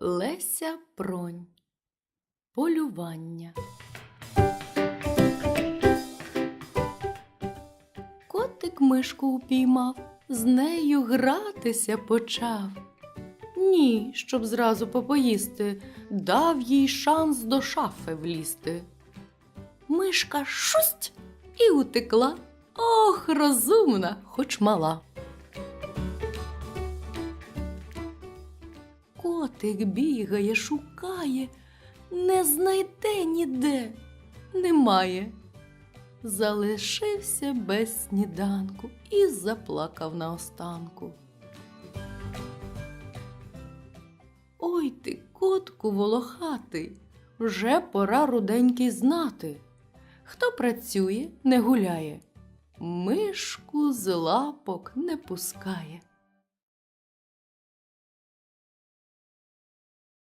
Леся Пронь. Полювання. Котик мишку упіймав, з нею гратися почав. Ні, щоб зразу попоїсти, дав їй шанс до шафи влізти. Мишка шусть і утекла. Ох, розумна, хоч мала. Котик бігає, шукає, не знайде ніде, немає. Залишився без сніданку і заплакав наостанку. Ой ти, котку волохатий, вже пора руденький знати. Хто працює, не гуляє, мишку з лапок не пускає.